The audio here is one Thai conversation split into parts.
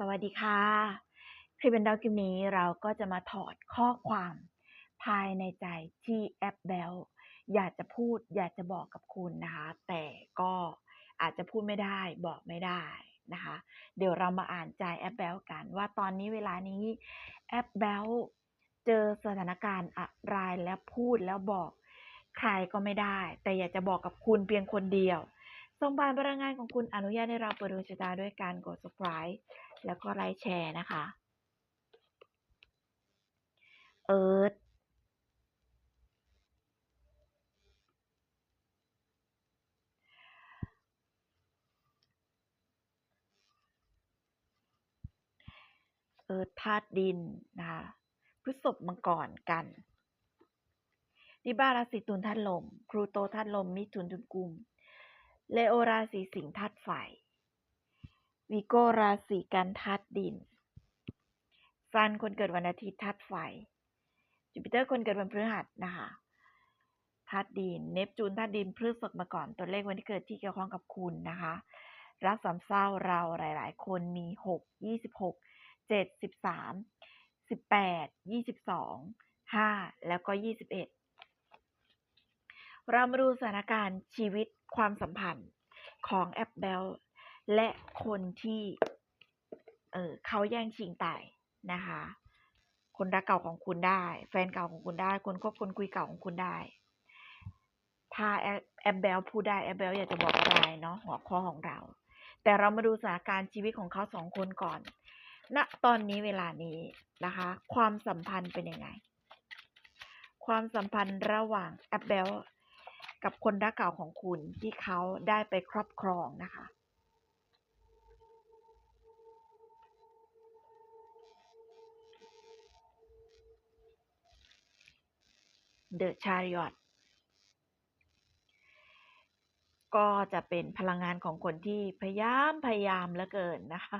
สวัสดีค่ะ คลิปเป็นดาวคลิปนี้เราก็จะมาถอดข้อความภายในใจที่แอปแบลอยากจะพูดอยากจะบอกกับคุณนะคะ แต่ก็อาจจะพูดไม่ได้บอกไม่ได้นะคะ เดี๋ยวเรามาอ่านใจแอปแบลกัน ว่าตอนนี้เวลานี้แอปแบลเจอสถานการณ์อะไรแล้วพูดแล้วบอกใครก็ไม่ได้ แต่อยากจะบอกกับคุณเพียงคนเดียวส่งผ่านพลังงานของคุณอนุญาตให้เราเปิดดวงชะตาด้วยการกด subscribe แล้วก็ไลค์แชร์นะคะ เอิร์ธเอิร์ธธาตุดินนะคะพฤษภมังกรกันดิบาราศีตุลธาตุลม ครูโตธาตุลม มิถุนจุนกุม เลโอราศีสิงห์ธาตุไฟ วิโกราศีกันธาตุดินซันคนเกิดวันอาทิตย์ธาตุไฟ จูปิเตอร์คนเกิดวันพฤหัสนะคะธาตุดิน เนปจูนธาตุดินพฤษภมาก่อน ตัวเลขวันที่เกิดที่เกี่ยวข้องกับคุณนะคะ รักสามเศร้าเราหลาย ๆ คนมีหกยี่สิบหกเจ็ดสิบสามสิบแปดยี่สิบสองห้าแล้วก็ยี่สิบเอ็ดเรามาดูสถานการณ์ชีวิตความสัมพันธ์ของแอปเบล และคนที่ เออเขาแย่งชิงตายนะคะ คนรักเก่าของคุณได้ แฟนเก่าของคุณได้ คนคบคนคุยเก่าของคุณได้ ถ้าแอปแอปเบลพูดได้แอปเบลอยากจะบอกอะไรเนาะหัวข้อของเรา แต่เรามาดูสถานการณ์ชีวิตของเขาสองคนก่อนณตอนนี้เวลานี้นะคะ ความสัมพันธ์เป็นยังไง ความสัมพันธ์ระหว่างแอปเบลกับคนรักเก่าของคุณที่เขาได้ไปครอบครองนะคะ The Chariot ก็จะเป็นพลังงานของคนที่พยายามพยายามเหลือเกินนะคะ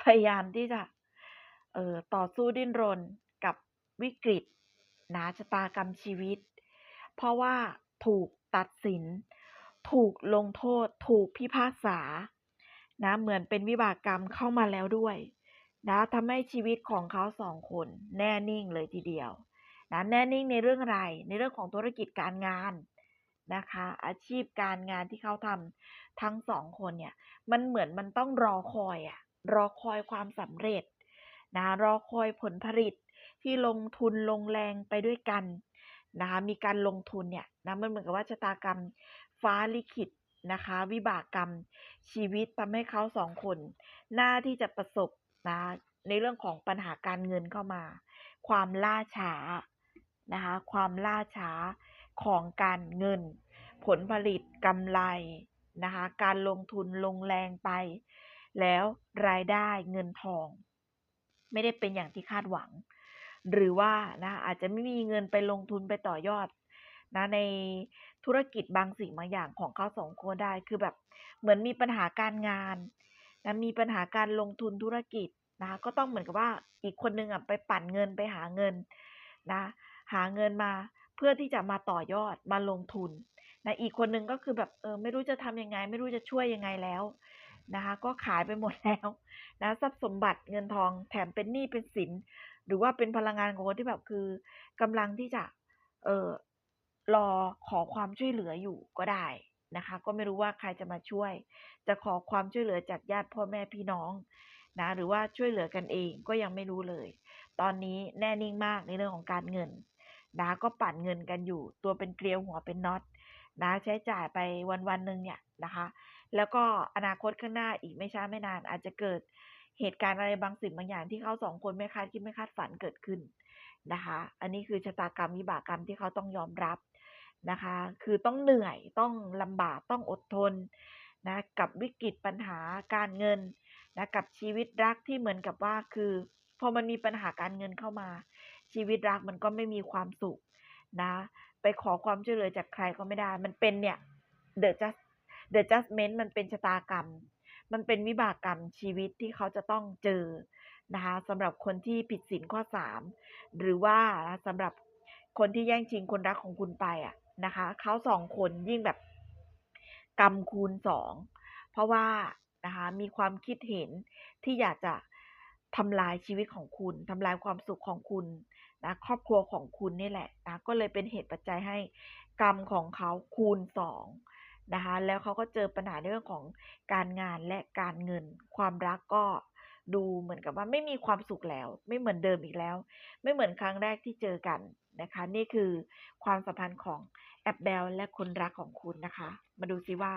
พยายามที่จะเอ่อต่อสู้ดิ้นรนกับวิกฤตนะชะตากรรมชีวิต เพราะว่าถูกตัดสิน ถูกลงโทษ ถูกพิพากษา นะ เหมือนเป็นวิบากกรรมเข้ามาแล้วด้วย นะทำให้ชีวิตของเขาสองคนแน่นิ่งเลยทีเดียว นะแน่นิ่งในเรื่องอะไร ในเรื่องของธุรกิจการงานนะคะ อาชีพการงานที่เขาทำทั้งสองคนเนี่ย มันเหมือนมันต้องรอคอยอะรอคอยความสำเร็จนะรอคอยผลผลิตที่ลงทุนลงแรงไปด้วยกันนะคะมีการลงทุนเนี่ยนะมันเหมือนกับว่าชะตากรรมฟ้าลิขิตนะคะ วิบากกรรมชีวิตทำให้เขาสองคน หน้าที่จะประสบนะในเรื่องของปัญหาการเงินเข้ามา ความล่าช้า นะคะความล่าช้าของการเงิน ผลผลิตกำไรนะคะการลงทุนลงแรงไป แล้วรายได้เงินทอง ไม่ได้เป็นอย่างที่คาดหวัง หรือว่านะอาจจะไม่มีเงินไปลงทุนไปต่อยอดนะในธุรกิจบางสิ่งบางอย่างของเขาสองคนได้คือแบบเหมือนมีปัญหาการงานนะมีปัญหาการลงทุนธุรกิจนะก็ต้องเหมือนกับว่าอีกคนนึงอะไปปั่นเงินไปหาเงินนะ หาเงินมาเพื่อที่จะมาต่อยอดมาลงทุนนะอีกคนนึงก็คือแบบเออไม่รู้จะทำยังไง ไม่รู้จะช่วยยังไงแล้วนะคะ ก็ขายไปหมดแล้วนะทรัพย์สมบัติเงินทองแถมเป็นหนี้เป็นสิน หรือว่าเป็นพลังงานของคนที่แบบคือกำลังที่จะเออรอขอความช่วยเหลืออยู่ก็ได้นะคะ ก็ไม่รู้ว่าใครจะมาช่วย จะขอความช่วยเหลือจากญาติพ่อแม่พี่น้องนะหรือว่าช่วยเหลือกันเองก็ยังไม่รู้เลย ตอนนี้แน่นิ่งมากในเรื่องของการเงิน นะก็ปั่นเงินกันอยู่ ตัวเป็นเกลียวหัวเป็นน็อตนะใช้จ่ายไปวันวันหนึ่งเนี่ยนะคะ แล้วก็อนาคตข้างหน้าอีกไม่ช้าไม่นาน อาจจะเกิดเหตุการณ์อะไรบางสิ่งบางอย่างที่เขาสองคนไม่คาดคิดไม่คาดฝันเกิดขึ้นนะคะ อันนี้คือชะตากรรมวิบากกรรมที่เขาต้องยอมรับนะคะ คือต้องเหนื่อยต้องลำบากต้องอดทนนะกับวิกฤตปัญหาการเงินนะกับชีวิตรักที่เหมือนกับว่าคือพอมันมีปัญหาการเงินเข้ามา ชีวิตรักมันก็ไม่มีความสุขนะ ไปขอความช่วยเหลือจากใครก็ไม่ได้ มันเป็นเนี่ย the just the judgment มันเป็นชะตากรรม มันเป็นวิบากกรรมชีวิตที่เขาจะต้องเจอนะคะสำหรับคนที่ผิดศีลข้อสามหรือว่าสำหรับคนที่แย่งชิงคนรักของคุณไปอะนะคะเขาสองคนยิ่งแบบกรรมคูณสองเพราะว่านะคะมีความคิดเห็นที่อยากจะ ทำลายชีวิตของคุณทำลายความสุขของคุณนะครอบครัวของคุณนี่แหละนะก็เลยเป็นเหตุปัจจัยให้กรรมของเขาคูณสองนะคะแล้วเขาก็เจอปัญหาเรื่องของการงานและการเงิน ความรักก็ดูเหมือนกับว่าไม่มีความสุขแล้ว ไม่เหมือนเดิมอีกแล้ว ไม่เหมือนครั้งแรกที่เจอกันนะคะ นี่คือความสัมพันธ์ของแอปเบลและคนรักของคุณนะคะ มาดูซิว่า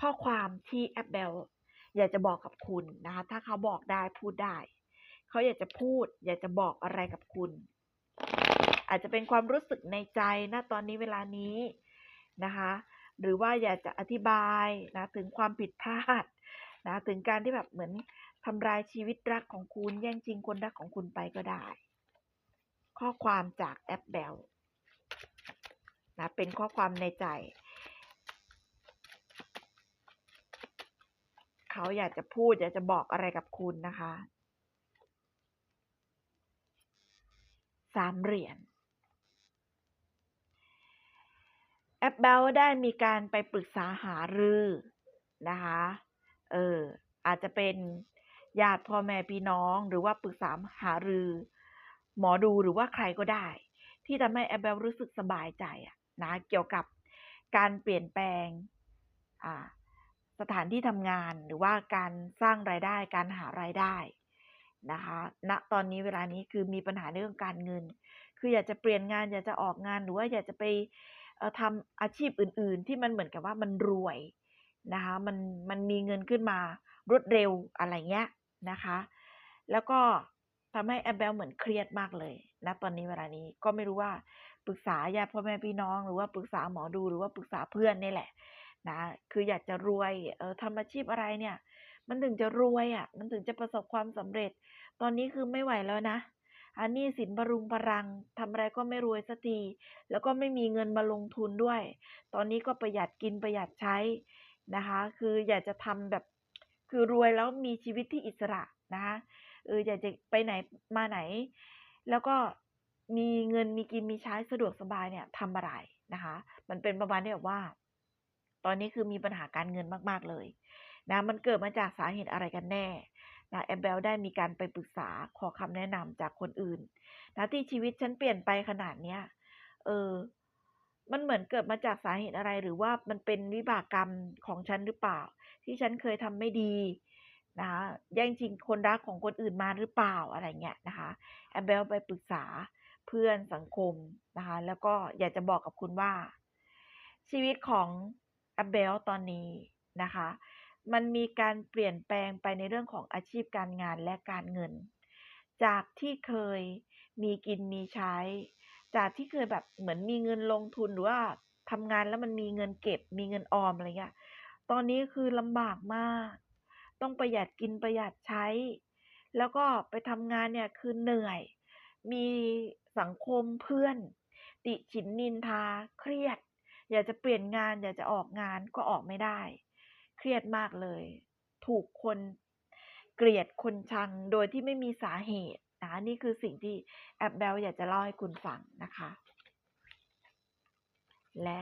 ข้อความที่แอปเบลอยากจะบอกกับคุณนะคะ ถ้าเขาบอกได้พูดได้ เขาอยากจะพูด อยากจะบอกอะไรกับคุณ อาจจะเป็นความรู้สึกในใจนะตอนนี้เวลานี้นะคะ หรือว่าอยากจะอธิบายนะถึงความผิดพลาดนะถึงการที่แบบเหมือนทำลายชีวิตรักของคุณแย่งชิงคนรักของคุณไปก็ได้ ข้อความจากแอปเบลนะเป็นข้อความในใจ เขาอยากจะพูดอยากจะบอกอะไรกับคุณนะคะ สามเหรียญแอปเบลได้มีการไปปรึกษาหารือนะคะ เออ อาจจะเป็นญาติพ่อแม่พี่น้องหรือว่าปรึกษาหารือ หมอดูหรือว่าใครก็ได้ ที่ทำให้แอปเบลรู้สึกสบายใจอะนะเกี่ยวกับการเปลี่ยนแปลงสถานที่ทำงานหรือว่าการสร้างรายได้การหารายได้ นะคะณตอนนี้เวลานี้คือมีปัญหาเรื่องการเงิน คืออยากจะเปลี่ยนงาน อยากจะออกงานหรือว่าอยากจะไปทำอาชีพอื่น ๆ ที่มันเหมือนกับว่ามันรวยนะคะมันมันมีเงินขึ้นมารวดเร็วอะไรเงี้ยนะคะ แล้วก็ทำให้แอมเบลเหมือนเครียดมากเลยนะตอนนี้เวลานี้ก็ไม่รู้ว่าปรึกษาญาติพ่อแม่พี่น้อง หรือว่าปรึกษาหมอดูหรือว่าปรึกษาเพื่อนนี่แหละนะคืออยากจะรวยเออทำอาชีพอะไรเนี่ย มันถึงจะรวยอะ่ะ มันถึงจะประสบความสำเร็จ ตอนนี้คือไม่ไหวแล้วนะอันนี้สินบรุงพรังทำอะไรก็ไม่รวยสักที แล้วก็ไม่มีเงินมาลงทุนด้วย ตอนนี้ก็ประหยัดกินประหยัดใช้นะคะ คืออยากจะทำแบบ คือรวยแล้วมีชีวิตที่อิสระนะคะเอออยากจะไปไหนมาไหน แล้วก็มีเงินมีกินมีใช้สะดวกสบายเนี่ยทำอะไรนะคะ มันเป็นประมาณที่แบบว่า ตอนนี้คือมีปัญหาการเงินมาก ๆเลย นะมันเกิดมาจากสาเหตุอะไรกันแน่นะแอมเบลได้มีการไปปรึกษาขอคำแนะนำจากคนอื่นนะที่ชีวิตฉันเปลี่ยนไปขนาดเนี้ยเออมันเหมือนเกิดมาจากสาเหตุอะไรหรือว่ามันเป็นวิบากกรรมของฉันหรือเปล่า ที่ฉันเคยทำไม่ดีนะคะแย่งชิงคนรักของคนอื่นมาหรือเปล่าอะไรเงี้ยนะคะแอมเบลไปปรึกษาเพื่อนสังคมนะคะแล้วก็อยากจะบอกกับคุณว่า ชีวิตของแอมเบลตอนนี้นะคะ มันมีการเปลี่ยนแปลงไปในเรื่องของอาชีพการงานและการเงิน จากที่เคยมีกินมีใช้ จากที่เคยแบบเหมือนมีเงินลงทุนหรือว่าทำงานแล้วมันมีเงินเก็บ มีเงินออมอะไรเงี้ย ตอนนี้คือลำบากมาก ต้องประหยัดกินประหยัดใช้ แล้วก็ไปทำงานเนี่ยคือเหนื่อย มีสังคมเพื่อน ติฉินนินทาเครียด อยากจะเปลี่ยนงานอยากจะออกงานก็ออกไม่ได้ เครียดมากเลย ถูกคนเกลียดคนชังโดยที่ไม่มีสาเหตุนะนี่คือสิ่งที่แอปเบลอยากจะเล่าให้คุณฟังนะคะ และ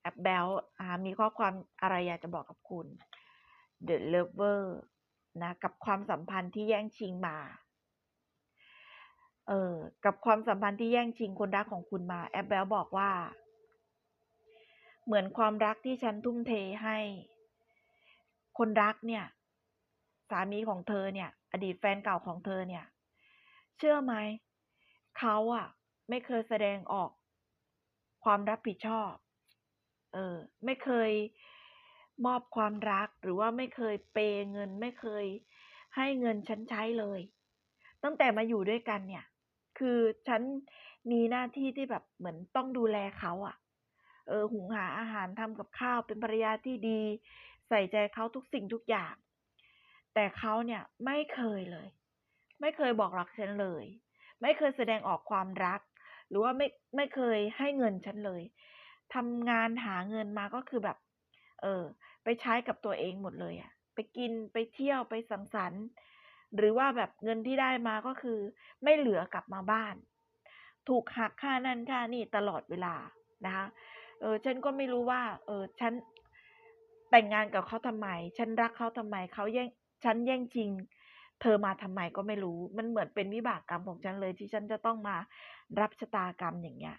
แอปเบลมีข้อความอะไรอยากจะบอกกับคุณ The Lover นะกับความสัมพันธ์ที่แย่งชิงมาเออกับความสัมพันธ์ที่แย่งชิงคนรักของคุณมา แอปเบลบอกว่า เหมือนความรักที่ฉันทุ่มเทให้ คนรักเนี่ย สามีของเธอเนี่ย อดีตแฟนเก่าของเธอเนี่ย เชื่อไหม เขาอะไม่เคยแสดงออก ความรับผิดชอบ เออ ไม่เคยมอบความรักหรือว่าไม่เคยเปย์เงินไม่เคยให้เงินฉันใช้เลย ตั้งแต่มาอยู่ด้วยกันเนี่ย คือฉันมีหน้าที่ที่แบบเหมือนต้องดูแลเขาอะ่ะ เออหุงหาอาหารทำกับข้าวเป็นภรรยาที่ดี ใส่ใจเขาทุกสิ่งทุกอย่าง แต่เขาเนี่ยไม่เคยเลย ไม่เคยบอกรักฉันเลย ไม่เคยแสดงออกความรัก หรือว่าไม่ไม่เคยให้เงินฉันเลยทำงานหาเงินมาก็คือแบบ เออ ไปใช้กับตัวเองหมดเลยอะไปกินไปเที่ยวไปสังสรรค์ หรือว่าแบบเงินที่ได้มาก็คือ ไม่เหลือกลับมาบ้าน ถูกหักค่านั่นค่านี่ตลอดเวลานะคะ เออ ฉันก็ไม่รู้ว่า เออ ฉันแต่งงานกับเขาทำไม ฉันรักเขาทำไม เขาแย่ง ฉันแย่งชิง เธอมาทำไมก็ไม่รู้ มันเหมือนเป็นวิบากกรรมของฉันเลย ที่ฉันจะต้องมารับชะตากรรมอย่างเงี้ย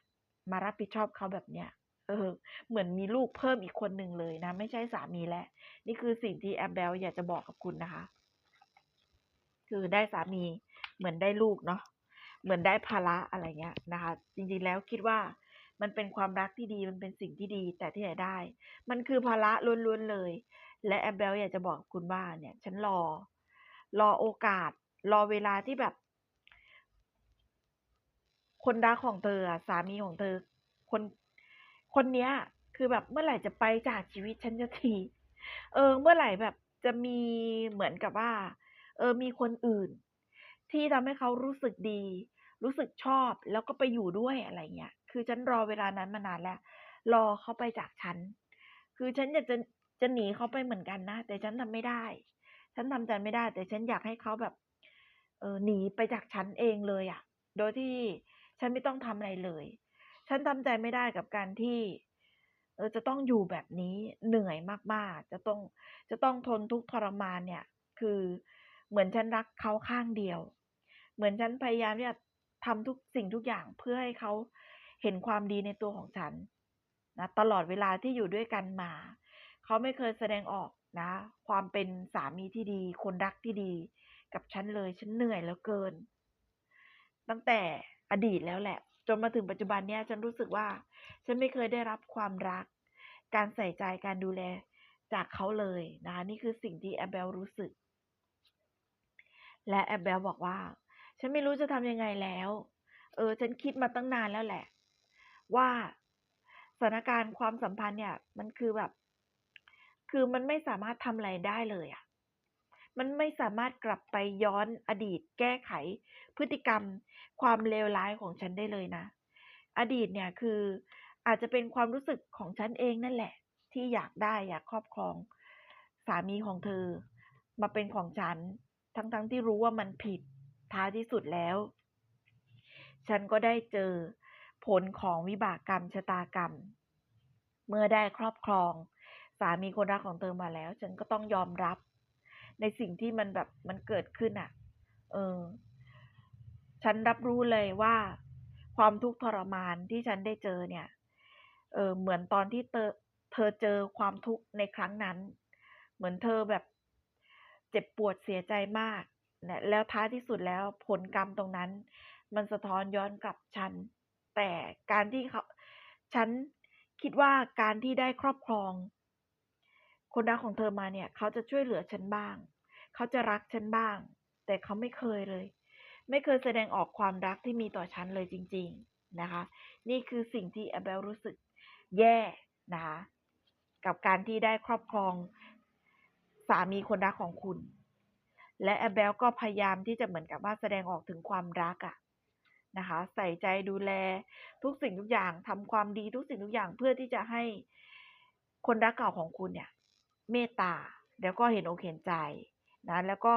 มารับผิดชอบเขาแบบเนี้ย เออ เหมือนมีลูกเพิ่มอีกคนหนึ่งเลยนะ ไม่ใช่สามีแล้ว นี่คือสิ่งที่แอปเบลอยากจะบอกกับคุณนะคะ คือได้สามี เหมือนได้ลูกเนาะ เหมือนได้ภาระอะไรเงี้ยนะคะ จริงๆแล้วคิดว่า มันเป็นความรักที่ดีมันเป็นสิ่งที่ดีแต่ที่ไหนได้ มันคือภาระล้วนๆเลย และแอปเบลอยากจะบอกคุณว่าเนี่ย ฉันรอ รอโอกาส รอเวลาที่แบบ คนรักของเธอสามีของเธอ คนคนเนี้ย คือแบบเมื่อไหร่จะไปจากชีวิตฉันสักทีเออ เมื่อไหร่แบบจะมีเหมือนกับว่า เออมีคนอื่น ที่ทำให้เขารู้สึกดี รู้สึกชอบแล้วก็ไปอยู่ด้วยอะไรเงี้ย คือฉันรอเวลานั้นมานานแล้ว รอเขาไปจากฉัน คือฉันอยากจะจะหนีเขาไปเหมือนกันนะ แต่ฉันทำไม่ได้ ฉันทำใจไม่ได้ แต่ฉันอยากให้เขาแบบ เออหนีไปจากฉันเองเลยอะโดยที่ฉันไม่ต้องทำอะไรเลย ฉันทำใจไม่ได้กับการที่เออจะต้องอยู่แบบนี้เหนื่อยมากๆ จะต้องจะต้องทนทุกข์ทรมานเนี่ย คือเหมือนฉันรักเขาข้างเดียว เหมือนฉันพยายามที่จะ ทำทุกสิ่งทุกอย่างเพื่อให้เขาเห็นความดีในตัวของฉันนะตลอดเวลาที่อยู่ด้วยกันมา เขาไม่เคยแสดงออกนะ ความเป็นสามีที่ดี คนรักที่ดี กับฉันเลยฉันเหนื่อยเหลือเกิน ตั้งแต่อดีตแล้วแหละ จนมาถึงปัจจุบันเนี้ยฉันรู้สึกว่า ฉันไม่เคยได้รับความรัก การใส่ใจการดูแลจากเขาเลยนะ นี่คือสิ่งที่แอปเบลรู้สึก และแอปเบลบอกว่า ฉันไม่รู้จะทำยังไงแล้ว เออ ฉันคิดมาตั้งนานแล้วแหละ ว่าสถานการณ์ความสัมพันธ์เนี่ย มันคือแบบ คือมันไม่สามารถทำอะไรได้เลยอะมันไม่สามารถกลับไปย้อนอดีต แก้ไข พฤติกรรม ความเลวร้ายของฉันได้เลยนะ อดีตเนี่ยคืออาจจะเป็นความรู้สึกของฉันเองนั่นแหละ ที่อยากได้อยากครอบครอง สามีของเธอ มาเป็นของฉัน ทั้งๆที่รู้ว่ามันผิด ท้ายที่สุดแล้ว ฉันก็ได้เจอผลของวิบากกรรมชะตากรรม เมื่อได้ครอบครอง สามีคนรักของเธอมาแล้ว ฉันก็ต้องยอมรับ ในสิ่งที่มันแบบมันเกิดขึ้นอะเออ ฉันรับรู้เลยว่า ความทุกข์ทรมานที่ฉันได้เจอเนี่ย เออ เหมือนตอนที่เธอเธอเจอความทุกข์ในครั้งนั้น เหมือนเธอแบบเจ็บปวดเสียใจมาก นะแล้วท้ายที่สุดแล้วผลกรรมตรงนั้น มันสะท้อนย้อนกลับฉัน แต่การที่เขาฉันคิดว่าการที่ได้ครอบครอง คนรักของเธอมาเนี่ย เขาจะช่วยเหลือฉันบ้าง เขาจะรักฉันบ้าง แต่เขาไม่เคยเลย ไม่เคยแสดงออกความรักที่มีต่อฉันเลยจริง ๆนะคะ นี่คือสิ่งที่แอปเบลรู้สึกแย่นะคะกับการที่ได้ครอบครองสามีคนรักของคุณ และแอปเบลก็พยายามที่จะเหมือนกับว่าแสดงออกถึงความรักอะนะคะ ใส่ใจดูแลทุกสิ่งทุกอย่างทำความดีทุกสิ่งทุกอย่างเพื่อที่จะให้คนรักเก่าของคุณเนี่ย เมตตาแล้วก็เห็นอกเห็นใจนะแล้วก็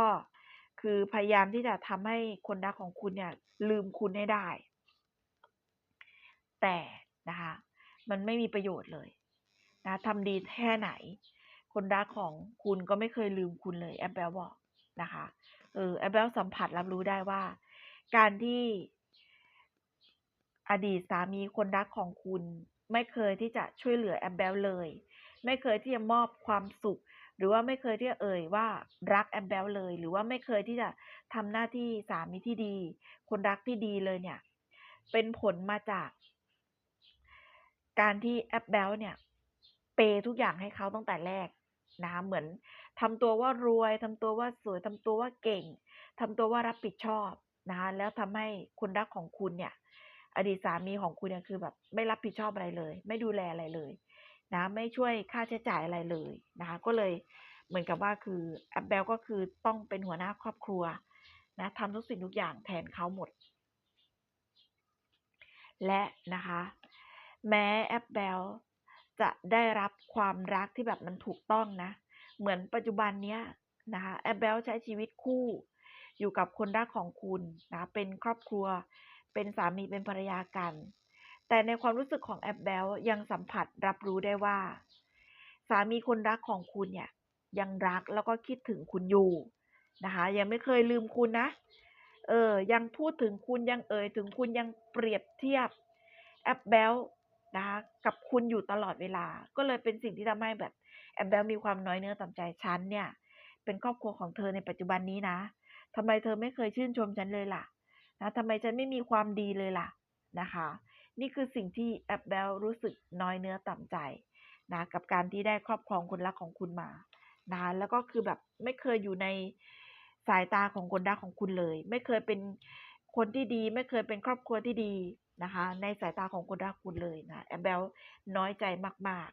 คือพยายามที่จะทำให้คนรักของคุณเนี่ย ลืมคุณให้ได้ แต่นะคะ มันไม่มีประโยชน์เลยนะทำดีแค่ไหน คนรักของคุณก็ไม่เคยลืมคุณเลยแอปเบลบอก นะคะเออแอปเบลสัมผัสรับรู้ได้ว่า การที่อดีตสามีคนรักของคุณ ไม่เคยที่จะช่วยเหลือแอปเบลเลย ไม่เคยที่จะมอบความสุข หรือว่าไม่เคยที่จะเอ่ยว่ารักแอปเบลเลย หรือว่าไม่เคยที่จะทำหน้าที่สามีที่ดี คนรักที่ดีเลยเนี่ย เป็นผลมาจาก การที่แอปเบลเนี่ยเพย์ทุกอย่างให้เขาตั้งแต่แรก นะเหมือนทำตัวว่ารวยทำตัวว่าสวยทำตัวว่าเก่งทำตัวว่ารับผิดชอบนะคะแล้วทำให้คนรักของคุณเนี่ย อดีตสามีของคุณเนี่ยคือแบบไม่รับผิดชอบอะไรเลย ไม่ดูแลอะไรเลยนะไม่ช่วยค่าใช้จ่ายอะไรเลยนะคะก็เลยเหมือนกับว่าคือแอปเบลก็คือต้องเป็นหัวหน้าครอบครัวนะทำทุกสิ่งทุกอย่างแทนเขาหมด และนะคะ แม้แอปเบล จะได้รับความรักที่แบบมันถูกต้องนะ เหมือนปัจจุบันเนี้ยนะคะแอปเบลใช้ชีวิตคู่ อยู่กับคนรักของคุณนะเป็นครอบครัว เป็นสามีเป็นภรรยากัน แต่ในความรู้สึกของแอปเบลยังสัมผัสรับรู้ได้ว่า สามีคนรักของคุณเนี่ยยังรักแล้วก็คิดถึงคุณอยู่นะคะยังไม่เคยลืมคุณนะเออยังพูดถึงคุณยังเอ่ยถึงคุณยังเปรียบเทียบแอปเบล นะคะกับคุณอยู่ตลอดเวลา ก็เลยเป็นสิ่งที่ทำให้แบบแอปเบลมีความน้อยเนื้อต่ำใจฉันเนี่ย เป็นครอบครัวของเธอในปัจจุบันนี้นะทำไมเธอไม่เคยชื่นชมฉันเลยล่ะนะทำไมฉันไม่มีความดีเลยล่ะนะคะ นี่คือสิ่งที่แอปเบลรู้สึกน้อยเนื้อต่ำใจนะกับการที่ได้ครอบครองคนรักของคุณมานะแล้วก็คือแบบไม่เคยอยู่ในสายตาของคนรักของคุณเลย ไม่เคยเป็นคนที่ดี ไม่เคยเป็นครอบครัวที่ดี นะคะ ในสายตาของคนรักคุณเลยนะแอปเบลน้อยใจมาก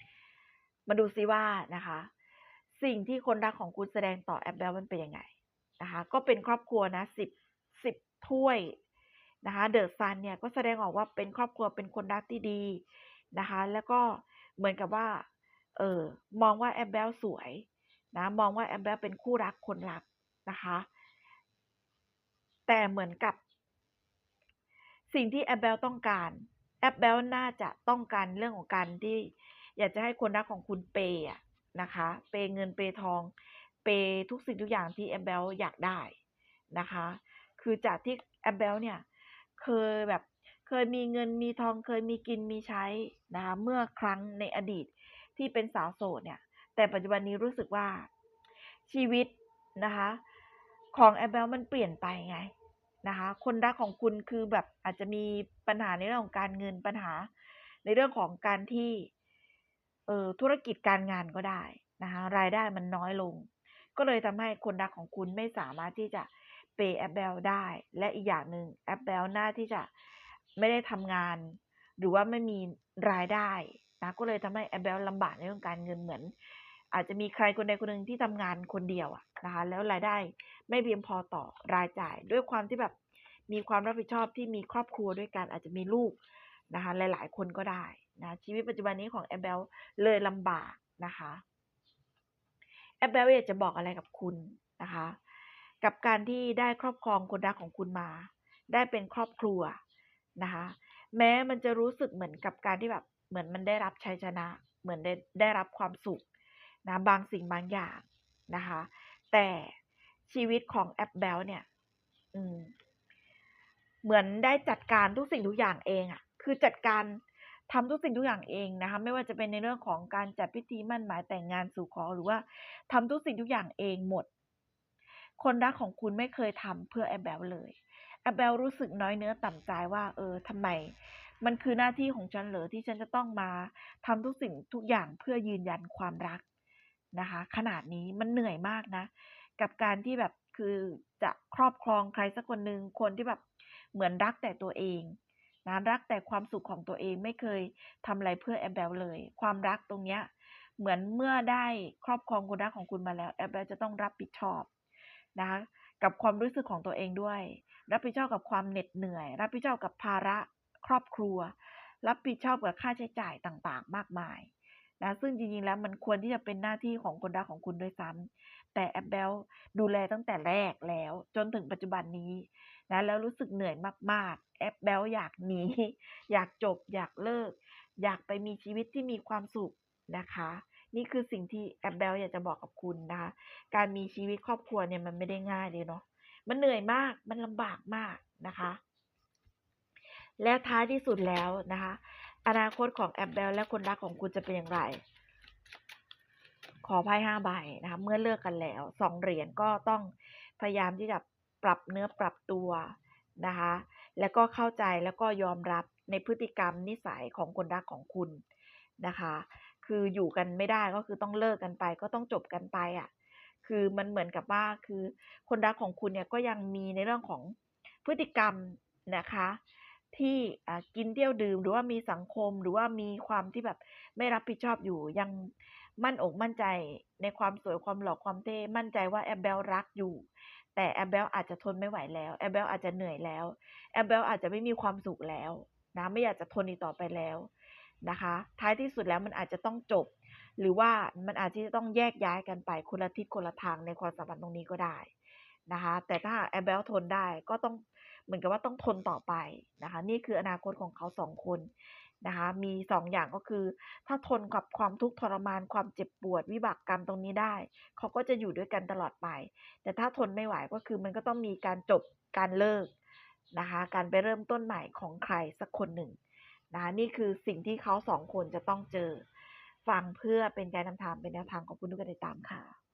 ๆ มาดูซิว่านะคะ สิ่งที่คนรักของคุณแสดงต่อแอปเบลมันเป็นยังไงนะคะ ก็เป็นครอบครัวนะสิบสิบถ้วยนะคะเดอะซันเนี่ยก็แสดงออกว่าเป็นครอบครัวเป็นคนรักที่ดีนะคะ แล้วก็เหมือนกับว่า เออมองว่าแอปเบลสวยนะมองว่าแอปเบลเป็นคู่รักคนรักนะคะ แต่เหมือนกับ สิ่งที่แอปเบลต้องการแอปเบลน่าจะต้องการเรื่องของการที่ อยากจะให้คนรักของคุณเปย์นะคะ เปย์เงินเปย์ทอง เปย์ทุกสิ่งทุกอย่างที่แอปเบลอยากได้นะคะ คือจากที่แอปเบลเนี่ยเคยแบบเคยมีเงินมีทองเคยมีกินมีใช้นะคะเมื่อครั้งในอดีตที่เป็นสาวโสดเนี่ย แต่ปัจจุบันนี้รู้สึกว่าชีวิตนะคะ ของแอปเบลมันเปลี่ยนไปไง นะคะ คนรักของคุณคือแบบอาจจะมีปัญหาในเรื่องของการเงินปัญหา ในเรื่องของการที่เออธุรกิจการงานก็ได้นะคะรายได้มันน้อยลง ก็เลยทำให้คนรักของคุณไม่สามารถที่จะเปย์แอปเบลได้ และอีกอย่างหนึ่งแอปเบลหน่าที่จะไม่ได้ทำงาน หรือว่าไม่มีรายได้นะก็เลยทำให้แอปเบลลำบากในเรื่องการเงินเหมือน อาจจะมีใครคนใดคนหนึ่งที่ทำงานคนเดียวอะนะคะแล้วรายได้ไม่เพียงพอต่อรายจ่าย ด้วยความที่แบบมีความรับผิดชอบที่มีครอบครัวด้วยกันอาจจะมีลูกนะคะหลาย ๆ คนก็ได้นะชีวิตปัจจุบันนี้ของแอปเบลเลยลำบากนะคะแอปเบลอยากจะบอกอะไรกับคุณนะคะ กับการที่ได้ครอบครองคนรักของคุณมา ได้เป็นครอบครัวนะคะ แม้มันจะรู้สึกเหมือนกับการที่แบบเหมือนมันได้รับชัยชนะ เหมือนได้ได้รับความสุข นะบางสิ่งบางอย่างนะคะ แต่ชีวิตของแอปเบลเนี่ยเหมือนได้จัดการทุกสิ่งทุกอย่างเองอะ่ะ คือจัดการทำทุกสิ่งทุกอย่างเองนะคะ ไม่ว่าจะเป็นในเรื่องของการจัดพิธีมั่นหมายแต่งงานสู่ขอหรือว่าทำทุกสิ่งทุกอย่างเองหมด คนรักของคุณไม่เคยทำเพื่อแอบเบลเลยแอบเบลรู้สึกน้อยเนื้อต่ำใจว่า เออทำไม มันคือหน้าที่ของฉันเหรอที่ฉันจะต้องมาทำทุกสิ่งทุกอย่างเพื่อยืนยันความรัก นะคะ ขนาดนี้มันเหนื่อยมากนะ กับการที่แบบคือจะครอบครองใครสักคนหนึ่งคนที่แบบเหมือนรักแต่ตัวเองนะรักแต่ความสุขของตัวเองไม่เคยทำอะไรเพื่อแอบเบลเลย ความรักตรงเนี้ยเหมือนเมื่อได้ครอบครองคนรักของคุณมาแล้วแอบเบลจะต้องรับผิดชอบนะคะกับความรู้สึกของตัวเองด้วย รับผิดชอบกับความเหน็ดเหนื่อย รับผิดชอบกับภาระครอบครัว รับผิดชอบกับค่าใช้จ่ายต่างๆ มากมาย นะซึ่งจริงๆแล้วมันควรที่จะเป็นหน้าที่ของคนรักของคุณด้วยซ้ำแต่แอบเบลดูแลตั้งแต่แรกแล้ว จนถึงปัจจุบันนี้นะแล้วรู้สึกเหนื่อยมากๆ แอบเบลอยากหนีอยากจบ อยากเลิก อยากไปมีชีวิตที่มีความสุขนะคะ นี่คือสิ่งที่แอบเบลอยากจะบอกกับคุณนะคะการมีชีวิตครอบครัวเนี่ยมันไม่ได้ง่ายเลยเนาะมันเหนื่อยมากมันลำบากมากนะคะ และท้ายที่สุดแล้วนะคะ อนาคตของแอบเบลและคนรักของคุณจะเป็นอย่างไร ขอไพ่ห้าใบนะคะเมื่อเลิกกันแล้วสองเหรียญก็ต้องพยายามที่จะปรับเนื้อปรับตัวนะคะแล้วก็เข้าใจแล้วก็ยอมรับในพฤติกรรมนิสัยของคนรักของคุณนะคะ คืออยู่กันไม่ได้ก็คือต้องเลิกกันไป ก็ต้องจบกันไปอะ่ะคือมันเหมือนกับว่าคือคนรักของคุณเนี่ยก็ยังมีในเรื่องของพฤติกรรมนะคะ ที่กินเที่ยวดื่ม หรือว่ามีสังคมหรือว่ามีความที่แบบไม่รับผิดชอบอยู่ยังมั่นอกมั่นใจในความสวยความหล่อความเท่มั่นใจว่าแอบเบลรักอยู่ แต่แอมเบลอาจจะทนไม่ไหวแล้วแอมเบลอาจจะเหนื่อยแล้วแอมเบลอาจจะไม่มีความสุขแล้วนะไม่อยากจะทนอีกต่อไปแล้วนะคะ ท้ายที่สุดแล้วมันอาจจะต้องจบ หรือว่ามันอาจจะต้องแยกย้ายกันไปคนละทิศคนละทางในความสัมพันธ์ตรงนี้ก็ได้ นะคะ แต่ถ้าแอมเบลทนได้ก็ต้องเหมือนกับว่าต้องทนต่อไปนะคะ นี่คืออนาคตของเขาสองคนนะคะ มีสองอย่างก็คือ ถ้าทนกับความทุกข์ทรมานความเจ็บปวดวิบากกรรมตรงนี้ได้ เขาก็จะอยู่ด้วยกันตลอดไป แต่ถ้าทนไม่ไหวก็คือมันก็ต้องมีการจบการเลิกนะคะ การไปเริ่มต้นใหม่ของใครสักคนหนึ่งนะคะนี่คือสิ่งที่เขาสองคนจะต้องเจอ ฟังเพื่อเป็นการนำทางเป็นแนวทางของคุณทุกคนติดตามค่ะ